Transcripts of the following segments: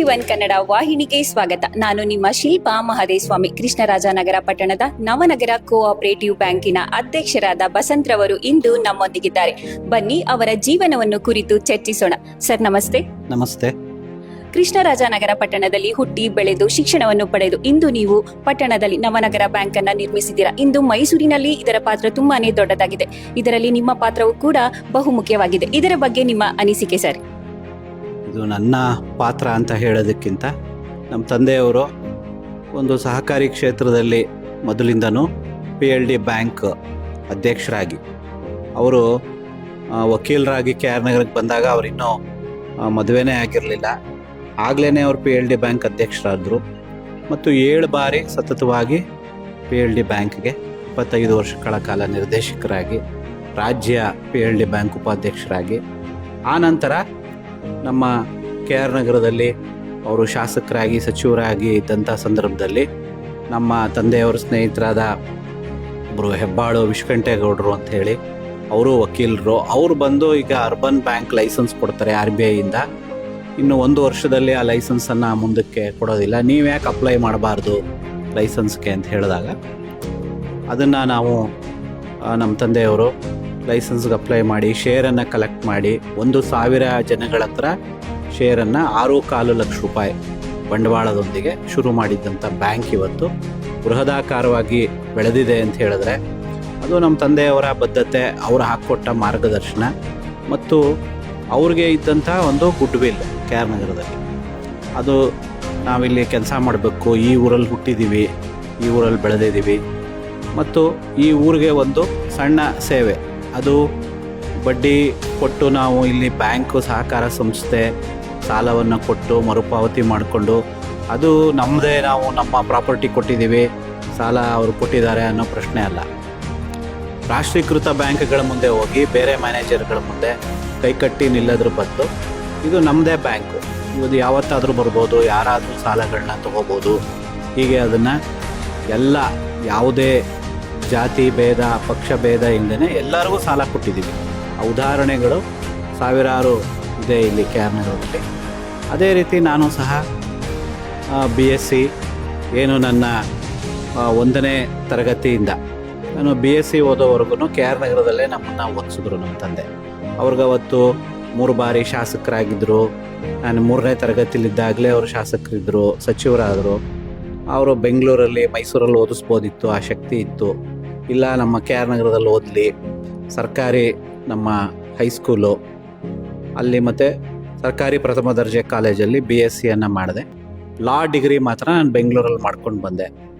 TV one Kannada ವಾಹಿನಿಗೆ ಸ್ವಾಗತ. ನಾನು ನಿಮ್ಮ ಶಿಲ್ಪಾ ಮಹದೇಸ್ವಾಮಿ. ಕೃಷ್ಣರಾಜನಗರ ಪಟ್ಟಣದ ನವನಗರ ಕೋಆಪರೇಟಿವ್ ಬ್ಯಾಂಕಿನ ಅಧ್ಯಕ್ಷರಾದ ಬಸಂತ್ರವರು ಇಂದು ನಮ್ಮೊಂದಿಗಿದ್ದಾರೆ. ಬನ್ನಿ ಅವರ ಜೀವನವನ್ನು ಕುರಿತು ಚರ್ಚಿಸೋಣ. ಸರ್ ನಮಸ್ತೆ. ನಮಸ್ತೆ. ಕೃಷ್ಣರಾಜನಗರ ಪಟ್ಟಣದಲ್ಲಿ ಹುಟ್ಟಿ ಬೆಳೆದು ಶಿಕ್ಷಣವನ್ನು ಪಡೆದು ಇಂದು ನೀವು ಪಟ್ಟಣದಲ್ಲಿ ನವನಗರ ಬ್ಯಾಂಕ್ ಅನ್ನ ನಿರ್ಮಿಸಿದ್ದೀರಾ? ಇಂದು ಮೈಸೂರಿನಲ್ಲಿ ಇದರ ಪಾತ್ರ ತುಂಬಾನೇ ದೊಡ್ಡದಾಗಿದೆ. ಇದರಲ್ಲಿ ನಿಮ್ಮ ಪಾತ್ರವು ಕೂಡ ಬಹುಮುಖ್ಯವಾಗಿದೆ. ಇದರ ಬಗ್ಗೆ ನಿಮ್ಮ ಅನಿಸಿಕೆ ಸರ್? ಇದು ನನ್ನ ಪಾತ್ರ ಅಂತ ಹೇಳೋದಕ್ಕಿಂತ ನಮ್ಮ ತಂದೆಯವರು ಒಂದು ಸಹಕಾರಿ ಕ್ಷೇತ್ರದಲ್ಲಿ ಮೊದಲಿಂದನೂ ಪಿ ಎಲ್ ಡಿ ಬ್ಯಾಂಕ್ ಅಧ್ಯಕ್ಷರಾಗಿ. ಅವರು ವಕೀಲರಾಗಿ ಕೆ ಆರ್ ನಗರಕ್ಕೆ ಬಂದಾಗ ಅವರಿನ್ನೂ ಮದುವೆನೇ ಆಗಿರಲಿಲ್ಲ. ಆಗಲೇ ಅವರು ಪಿ ಎಲ್ ಡಿ ಬ್ಯಾಂಕ್ ಅಧ್ಯಕ್ಷರಾದರು. ಮತ್ತು ಏಳು ಬಾರಿ ಸತತವಾಗಿ ಪಿ ಎಲ್ ಡಿ ಬ್ಯಾಂಕ್ಗೆ ಇಪ್ಪತ್ತೈದು ವರ್ಷಗಳ ಕಾಲ ನಿರ್ದೇಶಕರಾಗಿ, ರಾಜ್ಯ ಪಿ ಎಲ್ ಡಿ ಬ್ಯಾಂಕ್ ಉಪಾಧ್ಯಕ್ಷರಾಗಿ. ಆ ನಂತರ ನಮ್ಮ ಕೆ ಆರ್ ನಗರದಲ್ಲಿ ಅವರು ಶಾಸಕರಾಗಿ, ಸಚಿವರಾಗಿ ಇದ್ದಂಥ ಸಂದರ್ಭದಲ್ಲಿ ನಮ್ಮ ತಂದೆಯವರ ಸ್ನೇಹಿತರಾದ ಒಬ್ಬರು ಹೆಬ್ಬಾಳು ವಿಶ್ಕಂಠೇಗೌಡರು ಅಂತ ಹೇಳಿ ಅವರು ವಕೀಲರು. ಅವರು ಬಂದು ಈಗ ಅರ್ಬನ್ ಬ್ಯಾಂಕ್ ಲೈಸೆನ್ಸ್ ಕೊಡ್ತಾರೆ ಆರ್ ಬಿ ಐಯಿಂದ ಇನ್ನು ಒಂದು ವರ್ಷದಲ್ಲಿ ಆ ಲೈಸೆನ್ಸನ್ನು ಮುಂದಕ್ಕೆ ಕೊಡೋದಿಲ್ಲ. ನೀವು ಯಾಕೆ ಅಪ್ಲೈ ಮಾಡಬಾರ್ದು ಲೈಸೆನ್ಸ್ಗೆ ಅಂತ ಹೇಳಿದಾಗ, ಅದನ್ನು ನಾವು ನಮ್ಮ ತಂದೆಯವರು ಲೈಸೆನ್ಸ್ಗೆ ಅಪ್ಲೈ ಮಾಡಿ ಶೇರನ್ನು ಕಲೆಕ್ಟ್ ಮಾಡಿ, ಒಂದು ಸಾವಿರ ಜನಗಳ ಹತ್ರ ಶೇರನ್ನು ಆರು ಕಾಲು ಲಕ್ಷ ರೂಪಾಯಿ ಬಂಡವಾಳದೊಂದಿಗೆ ಶುರು ಮಾಡಿದ್ದಂಥ ಬ್ಯಾಂಕ್ ಇವತ್ತು. ಬೃಹದಾಕಾರವಾಗಿ ಬೆಳೆದಿದೆ ಅಂತ ಹೇಳಿದ್ರೆ, ಅದು ನಮ್ಮ ತಂದೆಯವರ ಬದ್ಧತೆ, ಅವರು ಹಾಕ್ಕೊಟ್ಟ ಮಾರ್ಗದರ್ಶನ ಮತ್ತು ಅವ್ರಿಗೆ ಇದ್ದಂಥ ಒಂದು ಗುಡ್ ವಿಲ್ ಕೆ ಆರ್ ನಗರದಲ್ಲಿ. ಅದು ನಾವಿಲ್ಲಿ ಕೆಲಸ ಮಾಡಬೇಕು, ಈ ಊರಲ್ಲಿ ಹುಟ್ಟಿದ್ದೀವಿ ಈ ಊರಲ್ಲಿ ಬೆಳೆದಿದ್ದೀವಿ ಮತ್ತು ಈ ಊರಿಗೆ ಒಂದು ಸಣ್ಣ ಸೇವೆ. ಅದು ಬಡ್ಡಿ ಕೊಟ್ಟು ನಾವು ಇಲ್ಲಿ ಬ್ಯಾಂಕು ಸಹಕಾರ ಸಂಸ್ಥೆ ಸಾಲವನ್ನು ಕೊಟ್ಟು ಮರುಪಾವತಿ ಮಾಡಿಕೊಂಡು ಅದು ನಮ್ಮದೇ ನಾವು ನಮ್ಮ ಪ್ರಾಪರ್ಟಿ ಕೊಟ್ಟಿದ್ದೀವಿ, ಸಾಲ ಅವರು ಕೊಟ್ಟಿದ್ದಾರೆ ಅನ್ನೋ ಪ್ರಶ್ನೆ ಅಲ್ಲ. ರಾಷ್ಟ್ರೀಕೃತ ಬ್ಯಾಂಕ್ಗಳ ಮುಂದೆ ಹೋಗಿ ಬೇರೆ ಮ್ಯಾನೇಜರ್ಗಳ ಮುಂದೆ ಕೈಕಟ್ಟಿ ನಿಲ್ಲದ್ರ ಬದಲು ಇದು ನಮ್ಮದೇ ಬ್ಯಾಂಕು. ಇದು ಯಾವತ್ತಾದರೂ ಬರ್ಬೋದು, ಯಾರಾದರೂ ಸಾಲಗಳನ್ನ ತೊಗೋಬೋದು. ಹೀಗೆ ಅದನ್ನು ಎಲ್ಲ ಯಾವುದೇ ಜಾತಿ ಭೇದ, ಪಕ್ಷ ಭೇದ ಇಲ್ಲದೇ ಎಲ್ಲರಿಗೂ ಸಾಲ ಕೊಟ್ಟಿದ್ದೀವಿ. ಉದಾಹರಣೆಗಳು ಸಾವಿರಾರು ಇದೆ ಇಲ್ಲಿ ಕೆ ಅದೇ ರೀತಿ ನಾನು ಸಹ ಬಿ ಎಸ್ ಸಿ ಏನು ನನ್ನ ಒಂದನೇ ತರಗತಿಯಿಂದ ನಾನು ಬಿ ಎಸ್ ಸಿ ಓದೋವರೆಗೂ ಕೆ ಆರ್ ನಗರದಲ್ಲೇ ನಮ್ಮನ್ನು ಓದಿಸಿದ್ರು ನಮ್ಮ ತಂದೆ. ಅವ್ರಿಗೆ ಅವತ್ತು ಮೂರು ಬಾರಿ ಶಾಸಕರಾಗಿದ್ದರು ನಾನು ಮೂರನೇ ತರಗತಿಲಿದ್ದಾಗಲೇ ಅವರು ಶಾಸಕರಿದ್ದರು ಸಚಿವರಾದರು. ಅವರು ಬೆಂಗಳೂರಲ್ಲಿ, ಮೈಸೂರಲ್ಲಿ ಓದಿಸ್ಬೋದಿತ್ತು, ಆ ಶಕ್ತಿ ಇತ್ತು. ಇಲ್ಲ, ನಮ್ಮ ಕೆ ಆರ್ ನಗರದಲ್ಲಿ ಓದಲಿ. ಸರ್ಕಾರಿ ನಮ್ಮ ಹೈಸ್ಕೂಲು ಅಲ್ಲಿ ಮತ್ತು ಸರ್ಕಾರಿ ಪ್ರಥಮ ದರ್ಜೆ ಕಾಲೇಜಲ್ಲಿ ಬಿ ಎಸ್ ಸಿಯನ್ನು ಮಾಡಿದೆ. ಲಾ ಡಿಗ್ರಿ ಮಾತ್ರ ನಾನು ಬೆಂಗಳೂರಲ್ಲಿ ಮಾಡ್ಕೊಂಡು ಬಂದೆ.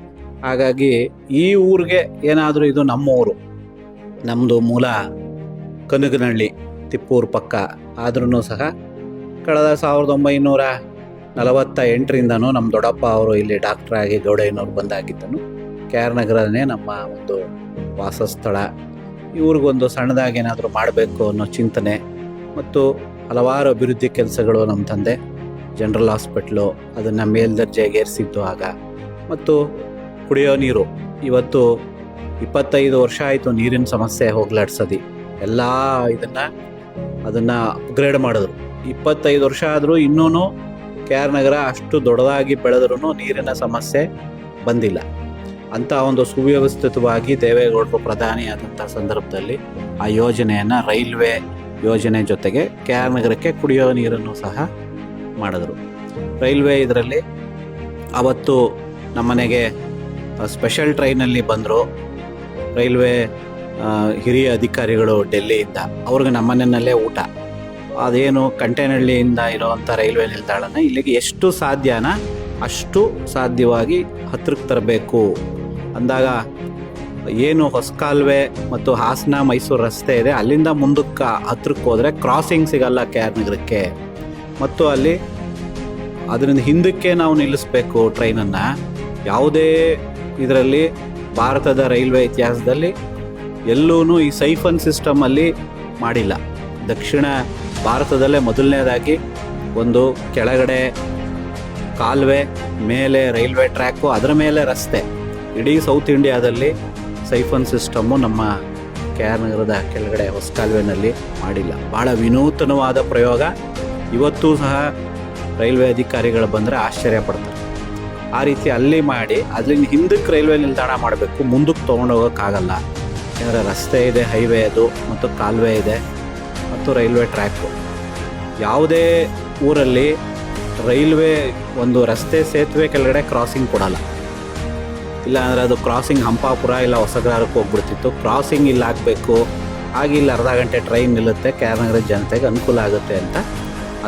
ಹಾಗಾಗಿ ಈ ಊರಿಗೆ ಏನಾದರೂ ಇದು ನಮ್ಮ ಊರು. ನಮ್ಮದು ಮೂಲ ಕನಗನಹಳ್ಳಿ, ತಿಪ್ಪೂರು ಪಕ್ಕ. ಆದ್ರೂ ಸಹ ಕಳೆದ ಸಾವಿರದ ಒಂಬೈನೂರ ನಲವತ್ತ ಎಂಟರಿಂದನೂ ನಮ್ಮ ದೊಡ್ಡಪ್ಪ ಅವರು ಇಲ್ಲಿ ಡಾಕ್ಟ್ರಾಗಿ ಗೌಡಯ್ಯನವ್ರು ಬಂದಾಗಿದ್ದನು. ಕೆ ಆರ್ ನಗರನೇ ನಮ್ಮ ಒಂದು ವಾಸಸ್ಥಳ. ಇವ್ರಿಗೊಂದು ಸಣ್ಣದಾಗಿ ಏನಾದರೂ ಮಾಡಬೇಕು ಅನ್ನೋ ಚಿಂತನೆ ಮತ್ತು ಹಲವಾರು ಅಭಿವೃದ್ಧಿ ಕೆಲಸಗಳು ನಮ್ಮ ತಂದೆ, ಜನರಲ್ ಹಾಸ್ಪಿಟ್ಲು, ಅದನ್ನು ಮೇಲ್ದರ್ಜೆಗೇರಿಸಿದ್ದು ಆಗ. ಮತ್ತು ಕುಡಿಯೋ ನೀರು. ಇವತ್ತು ಇಪ್ಪತ್ತೈದು ವರ್ಷ ಆಯಿತು ನೀರಿನ ಸಮಸ್ಯೆ ಹೋಗ್ಲಾಡ್ಸೋದು. ಎಲ್ಲ ಇದನ್ನು, ಅದನ್ನು ಅಪ್ಗ್ರೇಡ್ ಮಾಡಿದ್ರು. ಇಪ್ಪತ್ತೈದು ವರ್ಷ ಆದರೂ ಇನ್ನೂ ಕೆ ಆರ್ ನಗರ ಅಷ್ಟು ದೊಡ್ಡದಾಗಿ ಬೆಳೆದ್ರೂ ನೀರಿನ ಸಮಸ್ಯೆ ಬಂದಿಲ್ಲ. ಅಂತ ಒಂದು ಸುವ್ಯವಸ್ಥಿತವಾಗಿ ದೇವೇಗೌಡರು ಪ್ರಧಾನಿಯಾದಂಥ ಸಂದರ್ಭದಲ್ಲಿ ಆ ಯೋಜನೆಯನ್ನು ರೈಲ್ವೆ ಯೋಜನೆ ಜೊತೆಗೆ ಕೆ ಆರ್ ನಗರಕ್ಕೆ ಕುಡಿಯೋ ನೀರನ್ನು ಸಹ ಮಾಡಿದ್ರು. ರೈಲ್ವೆ ಇದರಲ್ಲಿ ಅವತ್ತು ನಮ್ಮನೆಗೆ ಸ್ಪೆಷಲ್ ಟ್ರೈನಲ್ಲಿ ಬಂದರು. ರೈಲ್ವೆ ಹಿರಿಯ ಅಧಿಕಾರಿಗಳು ಡೆಲ್ಲಿಯಿಂದ. ಅವ್ರಿಗೆ ನಮ್ಮನೆಯಲ್ಲೇ ಊಟ. ಅದೇನು ಕಂಟೇನಹಳ್ಳಿಯಿಂದ ಇರೋವಂಥ ರೈಲ್ವೆ ನಿಲ್ದಾಣನ ಇಲ್ಲಿಗೆ ಎಷ್ಟು ಸಾಧ್ಯನ ಅಷ್ಟು ಸಾಧ್ಯವಾಗಿ ಹತ್ರಕ್ಕೆ ತರಬೇಕು. ಅಂದಾಗ ಏನು ಹೊಸಕಾಲ್ವೆ ಮತ್ತು ಹಾಸನ ಮೈಸೂರು ರಸ್ತೆ ಇದೆ. ಅಲ್ಲಿಂದ ಮುಂದಕ್ಕೆ ಹತ್ರಕ್ಕೆ ಹೋದರೆ ಕ್ರಾಸಿಂಗ್ ಸಿಗಲ್ಲ ಕೆ ಆರ್ ನಗರಕ್ಕೆ. ಮತ್ತು ಅಲ್ಲಿ ಅದರಿಂದ ಹಿಂದಕ್ಕೆ ನಾವು ನಿಲ್ಲಿಸ್ಬೇಕು ಟ್ರೈನನ್ನು. ಯಾವುದೇ ಇದರಲ್ಲಿ ಭಾರತದ ರೈಲ್ವೆ ಇತಿಹಾಸದಲ್ಲಿ ಎಲ್ಲೂ ಈ ಸೈಫನ್ ಸಿಸ್ಟಮಲ್ಲಿ ಮಾಡಿಲ್ಲ. ದಕ್ಷಿಣ ಭಾರತದಲ್ಲೇ ಮೊದಲನೇದಾಗಿ ಒಂದು ಕೆಳಗಡೆ ಕಾಲುವೆ, ಮೇಲೆ ರೈಲ್ವೆ ಟ್ರ್ಯಾಕು, ಅದರ ಮೇಲೆ ರಸ್ತೆ. ಇಡೀ ಸೌತ್ ಇಂಡಿಯಾದಲ್ಲಿ ಸೈಫನ್ ಸಿಸ್ಟಮ್ಮು ನಮ್ಮ ಕೆ ಆರ್ ನಗರದ ಕೆಳಗಡೆ ಹೊಸ ಕಾಲುವೆನಲ್ಲಿ ಮಾಡಿಲ್ಲ. ಭಾಳ ವಿನೂತನವಾದ ಪ್ರಯೋಗ. ಇವತ್ತೂ ಸಹ ರೈಲ್ವೆ ಅಧಿಕಾರಿಗಳು ಬಂದರೆ ಆಶ್ಚರ್ಯ ಪಡ್ತಾರೆ. ಆ ರೀತಿ ಅಲ್ಲಿ ಮಾಡಿ, ಅದರಿಂದ ಹಿಂದಕ್ಕೆ ರೈಲ್ವೆ ನಿಲ್ದಾಣ ಮಾಡಬೇಕು, ಮುಂದಕ್ಕೆ ತೊಗೊಂಡು ಹೋಗೋಕ್ಕಾಗಲ್ಲ. ಯಾಕಂದರೆ ರಸ್ತೆ ಇದೆ ಹೈವೇ ಅದು, ಮತ್ತು ಕಾಲುವೆ ಇದೆ, ಮತ್ತು ರೈಲ್ವೆ ಟ್ರ್ಯಾಕು ಯಾವುದೇ ಊರಲ್ಲಿ ರೈಲ್ವೆ ಒಂದು ರಸ್ತೆ ಸೇತುವೆ ಕೆಳಗಡೆ ಕ್ರಾಸಿಂಗ್ ಕೊಡಲ್ಲ. ಇಲ್ಲ ಅಂದರೆ ಅದು ಕ್ರಾಸಿಂಗ್ ಹಂಪಾಪುರ ಇಲ್ಲ ಹೊಸಗ್ರಹಕ್ಕೆ ಹೋಗ್ಬಿಡ್ತಿತ್ತು. ಕ್ರಾಸಿಂಗ್ ಇಲ್ಲಿ ಆಗಬೇಕು. ಆಗ ಇಲ್ಲಿ ಅರ್ಧ ಗಂಟೆ ಟ್ರೈನ್ ನಿಲ್ಲುತ್ತೆ. ಕೆ ಜನತೆಗೆ ಅನುಕೂಲ ಆಗುತ್ತೆ ಅಂತ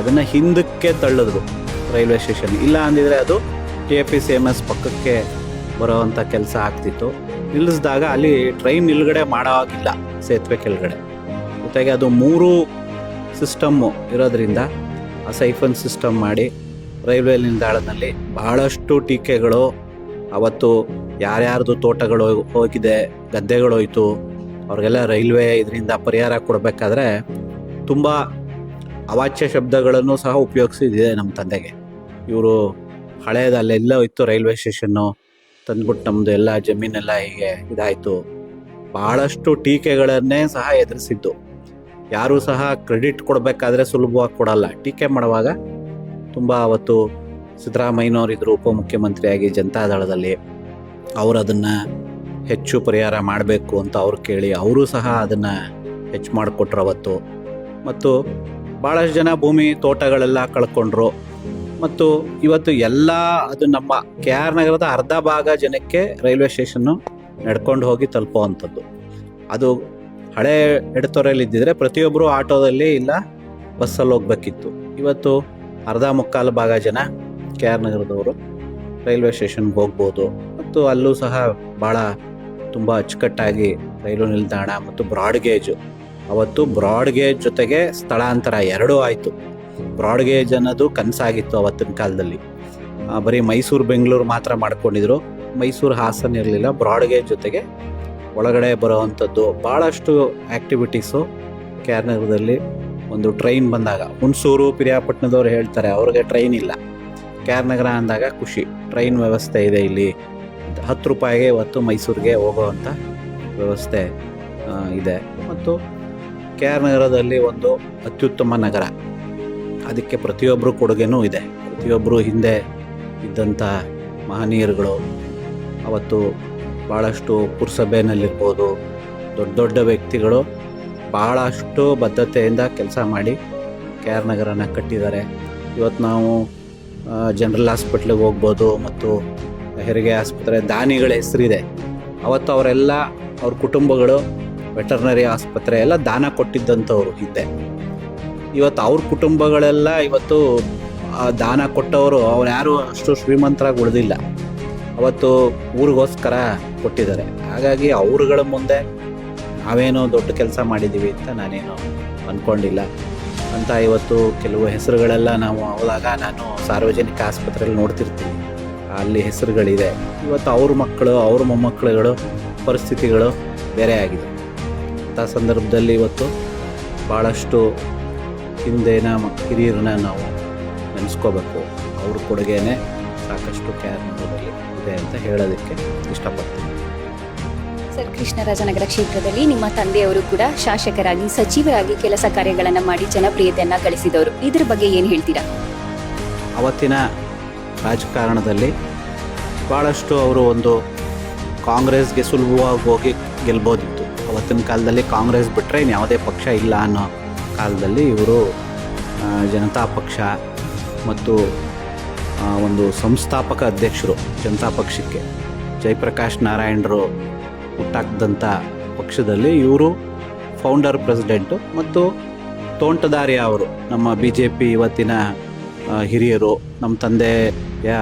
ಅದನ್ನು ಹಿಂದಕ್ಕೆ ತಳ್ಳಿದ್ರು ರೈಲ್ವೆ ಸ್ಟೇಷನ್ ಇಲ್ಲ ಅಂದಿದ್ರೆ ಅದು K P C M S ಪಕ್ಕಕ್ಕೆ ಬರೋವಂಥ ಕೆಲಸ ಆಗ್ತಿತ್ತು. ನಿಲ್ಲಿಸಿದಾಗ ಅಲ್ಲಿ ಟ್ರೈನ್ ನಿಲ್ಗಡೆ ಮಾಡೋವಾಗಿಲ್ಲ, ಸೇತುವೆ ಕೆಳಗಡೆ. ಜೊತೆಗೆ ಅದು ಮೂರು ಸಿಸ್ಟಮ್ಮು ಇರೋದ್ರಿಂದ ಆ ಸೈಫನ್ ಸಿಸ್ಟಮ್ ಮಾಡಿ ರೈಲ್ವೆ ನಿಲ್ದಾಣದಲ್ಲಿ ಬಹಳಷ್ಟು ಟೀಕೆಗಳು ಅವತ್ತು ಯಾರ್ಯಾರ್ದು ತೋಟಗಳು ಹೋಗಿದೆ ಗದ್ದೆಗಳು ಹೋಯ್ತು ಅವ್ರಿಗೆಲ್ಲ ರೈಲ್ವೆ ಇದರಿಂದ ಪರಿಹಾರ ಕೊಡಬೇಕಾದ್ರೆ ತುಂಬ ಅವಾಚ್ಯ ಶಬ್ದಗಳನ್ನು ಸಹ ಉಪಯೋಗಿಸಿದೆ ನಮ್ಮ ತಂದೆಗೆ. ಇವರು ಹಳೇದು ಅಲ್ಲೆಲ್ಲ ಹೋಯ್ತು ರೈಲ್ವೆ ಸ್ಟೇಷನ್ನು, ತಂದ್ಬಿಟ್ಟು ನಮ್ಮದು ಎಲ್ಲ ಜಮೀನೆಲ್ಲ ಹೀಗೆ ಇದಾಯಿತು. ಬಹಳಷ್ಟು ಟೀಕೆಗಳನ್ನೇ ಸಹ ಎದುರಿಸಿದ್ದು. ಯಾರೂ ಸಹ ಕ್ರೆಡಿಟ್ ಕೊಡಬೇಕಾದ್ರೆ ಸುಲಭವಾಗಿ ಕೊಡಲ್ಲ. ಟೀಕೆ ಮಾಡುವಾಗ ತುಂಬ ಅವತ್ತು ಸಿದ್ದರಾಮಯ್ಯನವರಿದ್ದರು ಉಪಮುಖ್ಯಮಂತ್ರಿಯಾಗಿ ಜನತಾದಳದಲ್ಲಿ ಅವರು ಅದನ್ನು ಹೆಚ್ಚು ಪರಿಹಾರ ಮಾಡಬೇಕು ಅಂತ ಅವ್ರು ಕೇಳಿ ಅವರು ಸಹ ಅದನ್ನು ಹೆಚ್ಚು ಮಾಡಿಕೊಟ್ರು ಅವತ್ತು. ಮತ್ತು ಭಾಳಷ್ಟು ಜನ ಭೂಮಿ ತೋಟಗಳೆಲ್ಲ ಕಳ್ಕೊಂಡ್ರು. ಮತ್ತು ಇವತ್ತು ಎಲ್ಲ ಅದು ನಮ್ಮ ಕೆ ಆರ್ ನಗರದ ಅರ್ಧ ಭಾಗ ಜನಕ್ಕೆ ರೈಲ್ವೆ ಸ್ಟೇಷನ್ನು ನಡ್ಕೊಂಡು ಹೋಗಿ ತಲುಪುವಂಥದ್ದು. ಅದು ಹಳೆ ಎಡತೊರೆಯಲ್ಲಿ ಇದ್ದಿದ್ರೆ ಪ್ರತಿಯೊಬ್ಬರು ಆಟೋದಲ್ಲಿ ಇಲ್ಲ ಬಸ್ಸಲ್ಲಿ ಹೋಗ್ಬೇಕಿತ್ತು. ಇವತ್ತು ಅರ್ಧ ಮುಕ್ಕಾಲು ಭಾಗ ಜನ ಕೆ ಆರ್ ನಗರದವರು ರೈಲ್ವೆ ಸ್ಟೇಷನ್ಗೆ ಹೋಗ್ಬೋದು. ಮತ್ತು ಅಲ್ಲೂ ಸಹ ಭಾಳ ತುಂಬ ಅಚ್ಚುಕಟ್ಟಾಗಿ ರೈಲು ನಿಲ್ದಾಣ ಮತ್ತು ಬ್ರಾಡ್ ಗೇಜು. ಅವತ್ತು ಬ್ರಾಡ್ ಗೇಜ್ ಜೊತೆಗೆ ಸ್ಥಳಾಂತರ ಎರಡೂ ಆಯಿತು. ಬ್ರಾಡ್ ಗೇಜ್ ಅನ್ನೋದು ಕನಸಾಗಿತ್ತು ಅವತ್ತಿನ ಕಾಲದಲ್ಲಿ. ಬರೀ ಮೈಸೂರು, ಬೆಂಗಳೂರು ಮಾತ್ರ ಮಾಡ್ಕೊಂಡಿದ್ರು. ಮೈಸೂರು ಹಾಸನ ಇರಲಿಲ್ಲ, ಬ್ರಾಡ್ ಗೇಜ್ ಜೊತೆಗೆ ಒಳಗಡೆ ಬರೋವಂಥದ್ದು ಭಾಳಷ್ಟು ಆ್ಯಕ್ಟಿವಿಟೀಸು ಕೆ ಆರ್ ನಗರದಲ್ಲಿ. ಒಂದು ಟ್ರೈನ್ ಬಂದಾಗ ಹುಣಸೂರು, ಪಿರಿಯಾಪಟ್ಟಣದವ್ರು ಹೇಳ್ತಾರೆ, ಅವ್ರಿಗೆ ಟ್ರೈನ್ ಇಲ್ಲ. ಕೆ ನಗರ ಅಂದಾಗ ಖುಷಿ. ಟ್ರೈನ್ ವ್ಯವಸ್ಥೆ ಇದೆ ಇಲ್ಲಿ. ಹತ್ತು ರೂಪಾಯಿಗೆ ಇವತ್ತು ಮೈಸೂರಿಗೆ ಹೋಗುವಂಥ ವ್ಯವಸ್ಥೆ ಇದೆ. ಮತ್ತು ಕೆ ಆರ್ ನಗರದಲ್ಲಿ ಒಂದು ಅತ್ಯುತ್ತಮ ನಗರ. ಅದಕ್ಕೆ ಪ್ರತಿಯೊಬ್ಬರು ಕೊಡುಗೆನೂ ಇದೆ. ಪ್ರತಿಯೊಬ್ಬರು ಹಿಂದೆ ಇದ್ದಂಥ ಮಹನೀಯರುಗಳು. ಅವತ್ತು ಭಾಳಷ್ಟು ಪುರಸಭೆಯಲ್ಲಿರ್ಬೋದು ದೊಡ್ಡ ದೊಡ್ಡ ವ್ಯಕ್ತಿಗಳು ಭಾಳಷ್ಟು ಬದ್ಧತೆಯಿಂದ ಕೆಲಸ ಮಾಡಿ ಕೆ ಆರ್ ನಗರನ ಕಟ್ಟಿದ್ದಾರೆ. ಇವತ್ತು ನಾವು ಜನರಲ್ ಹಾಸ್ಪಿಟ್ಲಿಗೆ ಹೋಗ್ಬೋದು ಮತ್ತು ಹೆರಿಗೆ ಆಸ್ಪತ್ರೆ ದಾನಿಗಳ ಹೆಸರಿದೆ ಅವತ್ತು ಅವರೆಲ್ಲ ಅವ್ರ ಕುಟುಂಬಗಳು ವೆಟರ್ನರಿ ಆಸ್ಪತ್ರೆ ಎಲ್ಲ ದಾನ ಕೊಟ್ಟಿದ್ದಂಥವ್ರು ಹಿಂದೆ ಇವತ್ತು ಅವ್ರ ಕುಟುಂಬಗಳೆಲ್ಲ ಇವತ್ತು ದಾನ ಕೊಟ್ಟವರು ಅವ್ರು ಯಾರು ಅಷ್ಟು ಶ್ರೀಮಂತರಾಗಿ ಉಳಿದಿಲ್ಲ. ಅವತ್ತು ಊರಿಗೋಸ್ಕರ ಕೊಟ್ಟಿದ್ದಾರೆ. ಹಾಗಾಗಿ ಅವರುಗಳ ಮುಂದೆ ನಾವೇನೋ ದೊಡ್ಡ ಕೆಲಸ ಮಾಡಿದ್ದೀವಿ ಅಂತ ನಾನೇನು ಅಂದ್ಕೊಂಡಿಲ್ಲ ಅಂತ ಇವತ್ತು ಕೆಲವು ಹೆಸರುಗಳೆಲ್ಲ ನಾವು ಹೋದಾಗ ನಾನು ಸಾರ್ವಜನಿಕ ಆಸ್ಪತ್ರೆಯಲ್ಲಿ ನೋಡ್ತಿರ್ತೀನಿ. ಅಲ್ಲಿ ಹೆಸರುಗಳಿದೆ. ಇವತ್ತು ಅವ್ರ ಮಕ್ಕಳು, ಅವ್ರ ಮೊಮ್ಮಕ್ಕಳುಗಳು ಪರಿಸ್ಥಿತಿಗಳು ಬೇರೆ ಆಗಿದೆ. ಅಂಥ ಸಂದರ್ಭದಲ್ಲಿ ಇವತ್ತು ಭಾಳಷ್ಟು ಹಿಂದೆನ ಮಕ್ ಹಿರಿಯರನ್ನ ನಾವು ನೆನೆಸ್ಕೋಬೇಕು. ಅವ್ರ ಕೊಡುಗೆನೇ ಸಾಕಷ್ಟು ಕೇರ್ ಇದೆ ಅಂತ ಹೇಳೋದಕ್ಕೆ ಇಷ್ಟಪಡ್ತೀನಿ. ಸರ್, ಕೃಷ್ಣರಾಜನಗರ ಕ್ಷೇತ್ರದಲ್ಲಿ ನಿಮ್ಮ ತಂದೆಯವರು ಕೂಡ ಶಾಸಕರಾಗಿ, ಸಚಿವರಾಗಿ ಕೆಲಸ ಕಾರ್ಯಗಳನ್ನು ಮಾಡಿ ಜನಪ್ರಿಯತೆಯನ್ನ ಗಳಿಸಿದವರು. ಇದರ ಬಗ್ಗೆ ಏನು ಹೇಳ್ತೀರಾ? ಅವತ್ತಿನ ರಾಜಕಾರಣದಲ್ಲಿ ಭಾಳಷ್ಟು ಅವರು ಒಂದು ಕಾಂಗ್ರೆಸ್ಗೆ ಸುಲಭವಾಗಿ ಹೋಗಿ ಗೆಲ್ಬೋದಿತ್ತು. ಅವತ್ತಿನ ಕಾಲದಲ್ಲಿ ಕಾಂಗ್ರೆಸ್ ಬಿಟ್ಟರೆ ಇನ್ನು ಯಾವುದೇ ಪಕ್ಷ ಇಲ್ಲ ಅನ್ನೋ ಕಾಲದಲ್ಲಿ ಇವರು ಜನತಾ ಪಕ್ಷ ಮತ್ತು ಒಂದು ಸಂಸ್ಥಾಪಕ ಅಧ್ಯಕ್ಷರು, ಜನತಾ ಪಕ್ಷಕ್ಕೆ ಜಯಪ್ರಕಾಶ್ ನಾರಾಯಣರು ಹುಟ್ಟಾಕ್ದಂಥ ಪಕ್ಷದಲ್ಲಿ ಇವರು ಫೌಂಡರ್ ಪ್ರೆಸಿಡೆಂಟು ಮತ್ತು ತೋಂಟದಾರ್ಯ ಅವರು. ನಮ್ಮ ಬಿ ಜೆ ಪಿ ಇವತ್ತಿನ ಹಿರಿಯರು, ನಮ್ಮ ತಂದೆಯ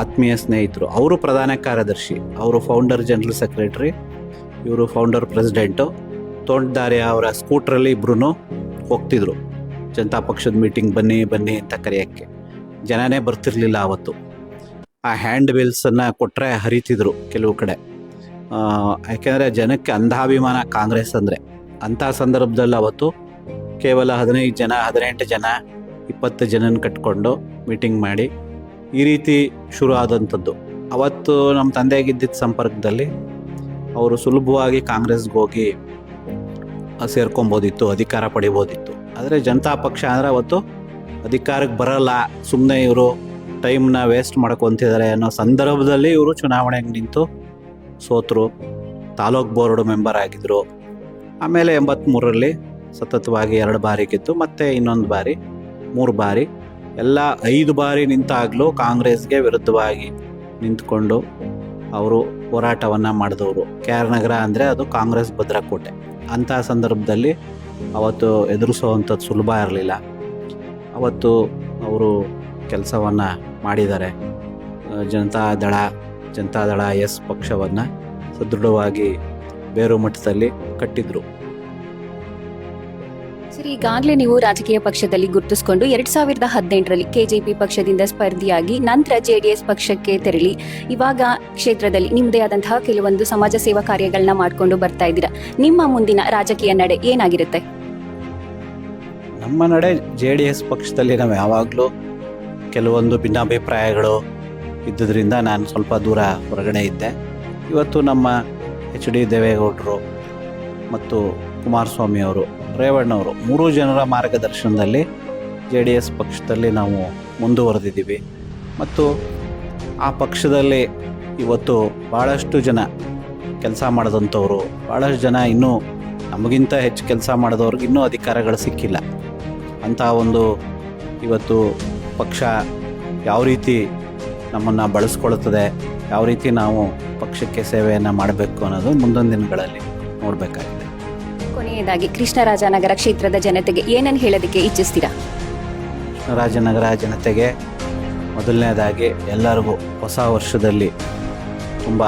ಆತ್ಮೀಯ ಸ್ನೇಹಿತರು, ಅವರು ಪ್ರಧಾನ ಕಾರ್ಯದರ್ಶಿ, ಅವರು ಫೌಂಡರ್ ಜನರಲ್ ಸೆಕ್ರೆಟರಿ ಇವರು ಫೌಂಡರ್ ಪ್ರೆಸಿಡೆಂಟು ತೋಂಟದಾರ್ಯ ಅವರ ಸ್ಕೂಟ್ರಲ್ಲಿ ಇಬ್ಬರೂ ಹೋಗ್ತಿದ್ರು. ಜನತಾ ಪಕ್ಷದ ಮೀಟಿಂಗ್ ಬನ್ನಿ ಬನ್ನಿ ಅಂತ ಕರೆಯೋಕ್ಕೆ. ಜನನೇ ಬರ್ತಿರ್ಲಿಲ್ಲ ಅವತ್ತು. ಆ ಹ್ಯಾಂಡ್ ಬಿಲ್ಸನ್ನು ಕೊಟ್ಟರೆ ಹರಿತಿದ್ರು ಕೆಲವು ಕಡೆ. ಯಾಕೆಂದರೆ ಜನಕ್ಕೆ ಅಂಧಾಭಿಮಾನ ಕಾಂಗ್ರೆಸ್ ಅಂದರೆ. ಅಂಥ ಸಂದರ್ಭದಲ್ಲಿ ಅವತ್ತು ಕೇವಲ ಹದಿನೈದು ಜನ, ಹದಿನೆಂಟು ಜನ, ಇಪ್ಪತ್ತು ಜನನ ಕಟ್ಕೊಂಡು ಮೀಟಿಂಗ್ ಮಾಡಿ ಈ ರೀತಿ ಶುರು ಆದಂಥದ್ದು. ಅವತ್ತು ನಮ್ಮ ತಂದೆಗಿದ್ದಿದ್ದ ಸಂಪರ್ಕದಲ್ಲಿ ಅವರು ಸುಲಭವಾಗಿ ಕಾಂಗ್ರೆಸ್ಗೆ ಹೋಗಿ ಸೇರ್ಕೊಬೋದಿತ್ತು, ಅಧಿಕಾರ ಪಡಿಬೋದಿತ್ತು. ಆದರೆ ಜನತಾ ಪಕ್ಷ ಅಂದರೆ ಅವತ್ತು ಅಧಿಕಾರಕ್ಕೆ ಬರಲ್ಲ ಸುಮ್ಮನೆ ಇವರು ಟೈಮ್ನ ವೇಸ್ಟ್ ಮಾಡ್ಕೊತಿದ್ದಾರೆ ಅನ್ನೋ ಸಂದರ್ಭದಲ್ಲಿ ಇವರು ಚುನಾವಣೆಗೆ ನಿಂತು ಸೋತರು, ತಾಲೂಕ್ ಬೋರ್ಡ್ ಮೆಂಬರ್ ಆಗಿದ್ದರು ಆಮೇಲೆ ಎಂಬತ್ತ್ಮೂರರಲ್ಲಿ ಸತತವಾಗಿ ಎರಡು ಬಾರಿ ಗೆದ್ದು, ಮತ್ತೆ ಇನ್ನೊಂದು ಬಾರಿ, ಮೂರು ಬಾರಿ, ಎಲ್ಲ ಐದು ಬಾರಿ ನಿಂತಾಗಲೂ ಕಾಂಗ್ರೆಸ್ಗೆ ವಿರುದ್ಧವಾಗಿ ನಿಂತ್ಕೊಂಡು ಅವರು ಹೋರಾಟವನ್ನು ಮಾಡಿದವರು. ಕೆ ಆರ್ ನಗರ ಅಂದರೆ ಅದು ಕಾಂಗ್ರೆಸ್ ಭದ್ರಕೋಟೆ. ಅಂಥ ಸಂದರ್ಭದಲ್ಲಿ ಅವತ್ತು ಎದುರಿಸುವಂಥದ್ದು ಸುಲಭ ಇರಲಿಲ್ಲ. ಅವತ್ತು ಅವರು ಕೆಲಸವನ್ನು ಮಾಡಿದ್ದಾರೆ. ಜನತಾ ಜನತಾದಳ ಜನತಾದಳ ಎಸ್ ಪಕ್ಷವನ್ನು ಸದೃಢವಾಗಿ ಬೇರು ಮಟ್ಟದಲ್ಲಿ ಕಟ್ಟಿದ್ರು. ಸರಿ ಈಗಾಗಲೇ ನೀವು ರಾಜಕೀಯ ಪಕ್ಷದಲ್ಲಿ ಗುರುತಿಸಿಕೊಂಡು ಎರಡ್ ಸಾವಿರದ ಹದಿನೆಂಟರಲ್ಲಿ ಕೆಜೆಪಿ ಪಕ್ಷದಿಂದ ಸ್ಪರ್ಧಿಯಾಗಿ ನಂತರ ಜೆಡಿಎಸ್ ಪಕ್ಷಕ್ಕೆ ತೆರಳಿ. ಇವಾಗ ಕ್ಷೇತ್ರದಲ್ಲಿ ನಿಮ್ಮದೇ ಆದಂತಹ ಕೆಲವೊಂದು ಸಮಾಜ ಸೇವಾ ಕಾರ್ಯಗಳನ್ನ ಮಾಡಿಕೊಂಡು ಬರ್ತಾ ಇದ್ದೀರಾ. ನಿಮ್ಮ ಮುಂದಿನ ರಾಜಕೀಯ ನಡೆ ಏನಾಗಿರುತ್ತೆ? ನಮ್ಮ ನಡೆ ಜೆ ಡಿ ಎಸ್ ಪಕ್ಷದಲ್ಲಿ ನಾವು ಯಾವಾಗಲೂ ಕೆಲವೊಂದು ಭಿನ್ನಾಭಿಪ್ರಾಯಗಳು ಇದ್ದುದರಿಂದ ನಾನು ಸ್ವಲ್ಪ ದೂರ ಹೊರಗಡೆ ಇದ್ದೆ. ಇವತ್ತು ನಮ್ಮ ಎಚ್ ಡಿ ದೇವೇಗೌಡರು ಮತ್ತು ಕುಮಾರಸ್ವಾಮಿ ಅವರು, ರೇವಣ್ಣವರು ಮೂರು ಜನರ ಮಾರ್ಗದರ್ಶನದಲ್ಲಿ ಜೆ ಡಿ ಎಸ್ ಪಕ್ಷದಲ್ಲಿ ನಾವು ಮುಂದುವರೆದಿದ್ದೀವಿ. ಮತ್ತು ಆ ಪಕ್ಷದಲ್ಲಿ ಇವತ್ತು ಭಾಳಷ್ಟು ಜನ ಕೆಲಸ ಮಾಡಿದಂಥವ್ರು ಭಾಳಷ್ಟು ಜನ ಇನ್ನೂ ನಮಗಿಂತ ಹೆಚ್ಚು ಕೆಲಸ ಮಾಡಿದವ್ರಿಗೆ ಇನ್ನೂ ಅಧಿಕಾರಗಳು ಸಿಕ್ಕಿಲ್ಲ. ಅಂತಹ ಒಂದು ಇವತ್ತು ಪಕ್ಷ ಯಾವ ರೀತಿ ನಮ್ಮನ್ನು ಬಳಸ್ಕೊಳ್ತದೆ ಯಾವ ರೀತಿ ನಾವು ಪಕ್ಷಕ್ಕೆ ಸೇವೆಯನ್ನು ಮಾಡಬೇಕು ಅನ್ನೋದು ಮುಂದೊಂದು ದಿನಗಳಲ್ಲಿ ನೋಡಬೇಕಾಗಿದೆ. ಕೊನೆಯದಾಗಿ ಕೃಷ್ಣರಾಜನಗರ ಕ್ಷೇತ್ರದ ಜನತೆಗೆ ಏನನ್ನು ಹೇಳೋದಕ್ಕೆ ಇಚ್ಛಿಸ್ತೀರಾ? ಕೃಷ್ಣರಾಜನಗರ ಜನತೆಗೆ ಮೊದಲನೇದಾಗಿ ಎಲ್ಲರಿಗೂ ಹೊಸ ವರ್ಷದಲ್ಲಿ ತುಂಬ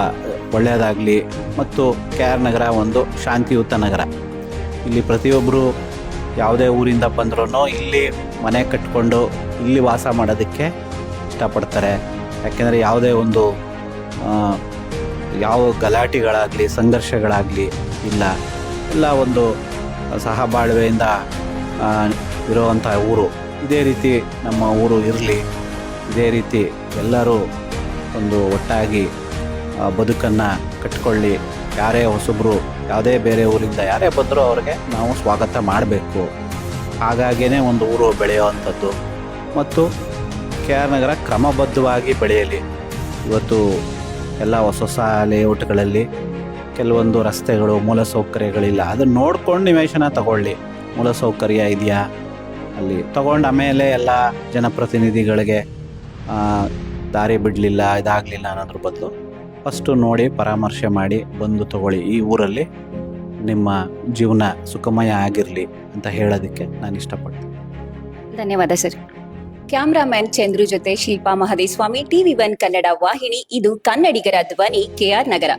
ಒಳ್ಳೆಯದಾಗಲಿ ಮತ್ತು ಕೆ ಆರ್ ನಗರ ಒಂದು ಶಾಂತಿಯುತ ನಗರ. ಇಲ್ಲಿ ಪ್ರತಿಯೊಬ್ಬರು ಯಾವುದೇ ಊರಿಂದ ಬಂದ್ರೂ ಇಲ್ಲಿ ಮನೆ ಕಟ್ಕೊಂಡು ಇಲ್ಲಿ ವಾಸ ಮಾಡೋದಕ್ಕೆ ಇಷ್ಟಪಡ್ತಾರೆ. ಯಾಕೆಂದರೆ ಯಾವುದೇ ಒಂದು ಯಾವ ಗಲಾಟೆಗಳಾಗಲಿ, ಸಂಘರ್ಷಗಳಾಗಲಿ ಇಲ್ಲ. ಎಲ್ಲ ಒಂದು ಸಹಬಾಳ್ವೆಯಿಂದ ಇರುವಂಥ ಊರು. ಇದೇ ರೀತಿ ನಮ್ಮ ಊರು ಇರಲಿ. ಇದೇ ರೀತಿ ಎಲ್ಲರೂ ಒಂದು ಒಟ್ಟಾಗಿ ಬದುಕನ್ನು ಕಟ್ಕೊಳ್ಳಿ. ಯಾರೇ ಹೊಸಬ್ರು, ಯಾವುದೇ ಬೇರೆ ಊರಿಂದ ಯಾರೇ ಬಂದರೂ ಅವ್ರಿಗೆ ನಾವು ಸ್ವಾಗತ ಮಾಡಬೇಕು. ಹಾಗಾಗಿಯೇ ಒಂದು ಊರು ಬೆಳೆಯುವಂಥದ್ದು. ಮತ್ತು ಕೆ ಆರ್ ನಗರ ಕ್ರಮಬದ್ಧವಾಗಿ ಬೆಳೆಯಲಿ. ಇವತ್ತು ಎಲ್ಲ ಹೊಸ ಹೊಸ ಲೇಔಟ್ಗಳಲ್ಲಿ ಕೆಲವೊಂದು ರಸ್ತೆಗಳು ಮೂಲಸೌಕರ್ಯಗಳಿಲ್ಲ ಅದನ್ನು ನೋಡ್ಕೊಂಡು ನಿವೇಶನ ತಗೊಳ್ಳಿ. ಮೂಲಸೌಕರ್ಯ ಇದೆಯಾ? ಅಲ್ಲಿ ತಗೊಂಡು ಆಮೇಲೆ ಎಲ್ಲ ಜನಪ್ರತಿನಿಧಿಗಳಿಗೆ ದಾರಿ ಬಿಡಲಿಲ್ಲ, ಇದಾಗಲಿಲ್ಲ ಅನ್ನೋದ್ರ ಬದಲು ಫಸ್ಟು ನೋಡಿ, ಪರಾಮರ್ಶೆ ಮಾಡಿ, ಬಂದು ತಗೊಳ್ಳಿ. ಈ ಊರಲ್ಲಿ ನಿಮ್ಮ ಜೀವನ ಸುಖಮಯ ಆಗಿರಲಿ ಅಂತ ಹೇಳೋದಕ್ಕೆ ನಾನು ಇಷ್ಟಪಡ್ತೀನಿ. ಧನ್ಯವಾದ ಸರ್. ಕ್ಯಾಮ್ರಾಮನ್ ಚಂದ್ರು ಜೊತೆ ಶಿಲ್ಪಾ ಮಹದೇಸ್ವಾಮಿ ಟಿವಿ ಒನ್ ಕನ್ನಡ ವಾಹಿನಿ ಇದು ಕನ್ನಡಿಗರ ಧ್ವನಿ ಕೆಆರ್ ನಗರ.